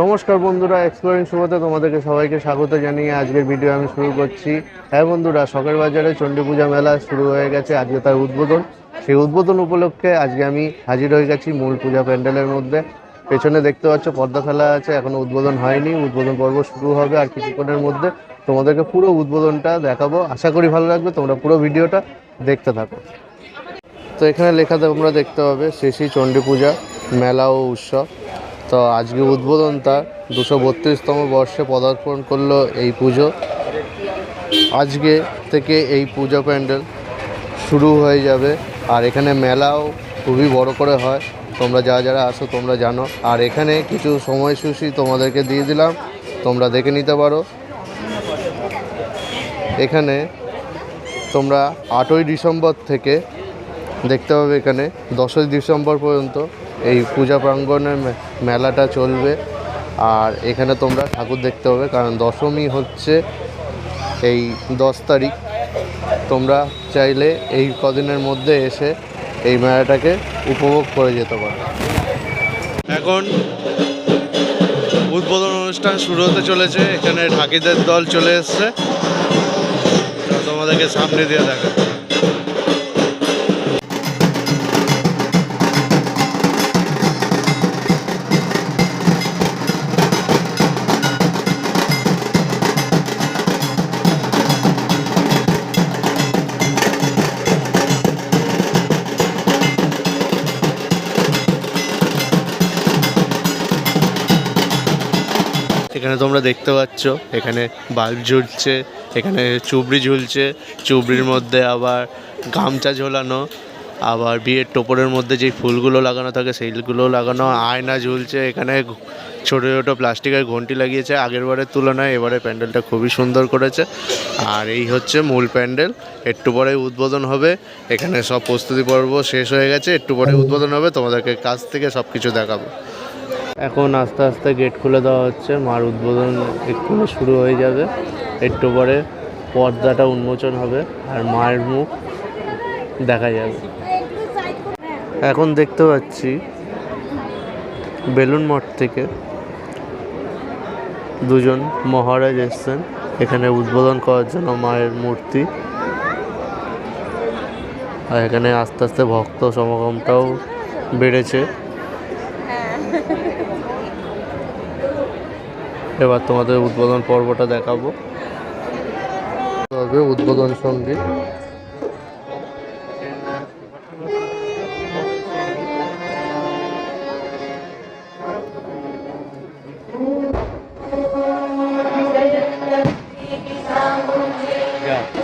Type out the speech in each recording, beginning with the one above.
নমস্কার বন্ধুরা এক্সপ্লোরিং শুভতে তোমাদেরকে সবাইকে স্বাগত জানিয়ে আজকের ভিডিও আমি শুরু করছি। হ্যাঁ বন্ধুরা শখের বাজারে চণ্ডী পূজা মেলা শুরু হয়ে গেছে, আজকে তার উদ্বোধন। সেই উদ্বোধন উপলক্ষে আজকে আমি হাজির হয়ে গেছি মূল পূজা প্যান্ডেলের মধ্যে। পেছনে দেখতে পাচ্ছ পর্দা ফেলা আছে, এখনও উদ্বোধন হয়নি। উদ্বোধন পর্ব শুরু হবে আর কিছুক্ষণের মধ্যে। তোমাদেরকে পুরো উদ্বোধনটা দেখাবো। আশা করি ভালো লাগবে, তোমরা পুরো ভিডিওটা দেখতে থাকো। তো এখানে লেখা তোমরা দেখতে পাবে শেষই চণ্ডী পূজা মেলা ও উৎসব। তো আজকে উদ্বোধন তার। দুশো বত্রিশতম বর্ষে পদার্পণ করল এই পুজো। আজকে থেকে এই পূজা প্যান্ডেল শুরু হয়ে যাবে। আর এখানে মেলাও খুবই বড় করে হয়। তোমরা যারা যারা আসো তোমরা জানো। আর এখানে কিছু সময়সূচি তোমাদেরকে দিয়ে দিলাম। তোমরা দেখে নিতে পারো। এখানে তোমরা আটই ডিসেম্বর থেকে দেখতে পাবে এখানে দশই ডিসেম্বর পর্যন্ত এই পূজা প্রাঙ্গণের মে- মেলাটা চলবে। আর এখানে তোমরা ঠাকুর দেখতে পাবে, কারণ দশমী হচ্ছে এই দশ তারিখ। তোমরা চাইলে এই কদিনের মধ্যে এসে এই মেলাটাকে উপভোগ করে যেতে পারো। এখন উদ্বোধন অনুষ্ঠান শুরু হতে চলেছে। এখানে ঢাকিদের দল চলে এসছে। তোমাদেরকে সামনে দিয়ে দেখা এখানে তোমরা দেখতে পাচ্ছ, এখানে বাল্ব ঝুলছে, এখানে চুবড়ি ঝুলছে, চুবড়ির মধ্যে আবার গামছা ঝোলানো, আবার বিয়ের টোপরের মধ্যে যেই ফুলগুলো লাগানো থাকে সেইগুলো লাগানো, আয়না ঝুলছে, এখানে ছোটো ছোটো প্লাস্টিকের ঘন্টি লাগিয়েছে আগের বারের তুলনায় এবারে প্যান্ডেলটা খুবই সুন্দর করেছে। আর এই হচ্ছে মূল প্যান্ডেল, একটু পরে উদ্বোধন হবে, এখানে সব প্রস্তুতি পর্ব শেষ হয়ে গেছে, একটু পরে উদ্বোধন হবে, তোমাদেরকে কাছ থেকে সব কিছু দেখাবো। এখন আস্তে আস্তে গেট খুলে দেওয়া হচ্ছে। মার উদ্বোধন এক্ষুনি শুরু হয়ে যাবে। একটু পরে পর্দাটা উন্মোচন হবে আর মায়ের মুখ দেখা যাবে। এখন দেখতে পাচ্ছি বেলুন মঠ থেকে দুজন মহারাজ এসছেন। এখানে উদ্বোধন করার জন্য মায়ের মূর্তি। আর এখানে আস্তে আস্তে ভক্ত সমাগমটাও বেড়েছে। এবার তোমাদের উদ্বোধন পর্বটা দেখাবো। তবে উদ্বোধন সংগীত। जय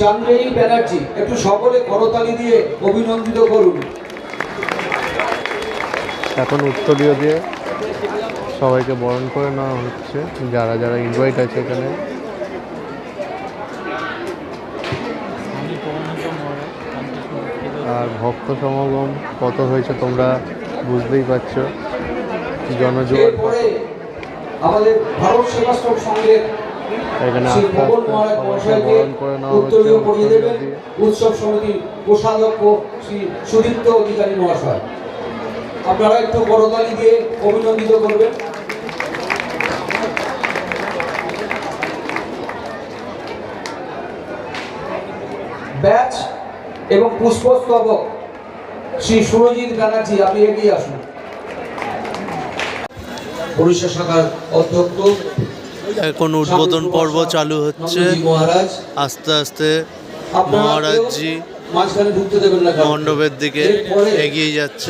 চান্দ্রেয়ী ব্যানার্জি একটু সকলে করতালি দিয়ে অভিনন্দিত করুন। এখন উত্তরীয় দিয়ে সবাইকে বরণ করে নেওয়া হচ্ছে। যারা যারা ইনভাইট আছে এখানে। আর ভক্ত সমাগম কত হয়েছে তোমরা বুঝতেই পারছ। জনজোয়ার আমাদের ভারত সেবাশ্রম সংঘের এখানে শ্রী আস্তে ভবন আস্তে মহারাজ সবাইকে মহাশয়কে বরণ করে নেওয়া হচ্ছে উত্তরীয় পরিয়ে উত্তরীয় দেবেন। দিয়ে উৎসব সমিতির কোষাধ্যক্ষ শ্রী সুদীপ্ত অধিকারী মহাশয়। আপনারা একটু করতালি দিয়ে অভিনন্দিত করবেন। ব্যাচ এবং পুষ্পস্তবক শ্রী সুরজিৎ ব্যানার্জি আপনি এগিয়ে আসুন। ওড়িশা শাখার অধ্যক্ষ এখন উদ্বোধন পর্ব চালু হচ্ছে। আস্তে আস্তে মহারাজজি। মণ্ডপের দিকে এগিয়ে যাচ্ছে।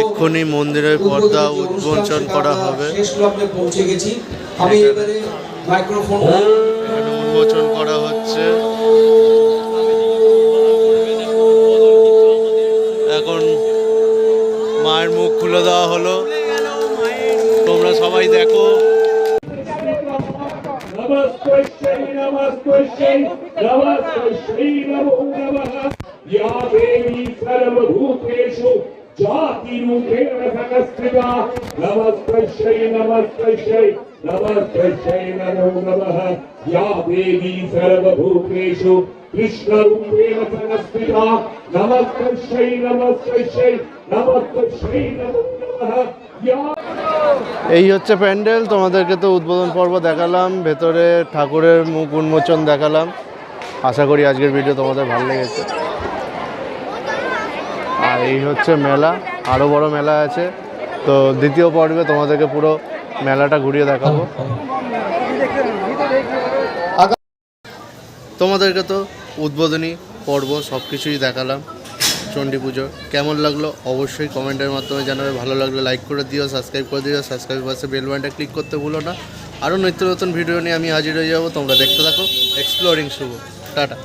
এক্ষুনি মন্দিরের পর্দা উন্মোচন করা হবে। উন্মোচন করা হচ্ছে। नमस्ते नमस्ते नमस्ते नमो नमः। या देवी सर्वभूतेषु जातिरूपेण संस्थिता नमस्ते नमस्ते नमस्ते नमो नमः। या देवी सर्वभूतेषु कृष्णरूपेण संस्थिता नमस्ते नमस्ते नमस्ते नमो नमः। या এই হচ্ছে প্যান্ডেল, তোমাদেরকে তো উদ্বোধন পর্ব দেখালাম, ভেতরে ঠাকুরের মুখ উন্মোচন দেখালাম। আশা করি আজকের ভিডিও তোমাদের ভালো লেগেছে। আর এই হচ্ছে মেলা আরও বড় মেলা আছে। তো দ্বিতীয় পর্বে তোমাদেরকে পুরো মেলাটা ঘুরিয়ে দেখাবো। তোমাদেরকে তো উদ্বোধনী পর্ব সব কিছুই দেখালাম। চণ্ডী পুজো। কেমন লাগল? অবশ্যই কমেন্টের মাধ্যমে জানাবে। ভালো লাগলে লাইক করে দিও সাবস্ক্রাইব করে দিও সাবস্ক্রাইব পাশে বেল বাটনটা ক্লিক করতে ভুলো না। আরও নিত্য নতুন ভিডিও নিয়ে আমি হাজির হয়ে যাব। তোমরা দেখতে থাকো। এক্সপ্লোরিং শুভ। টাটা।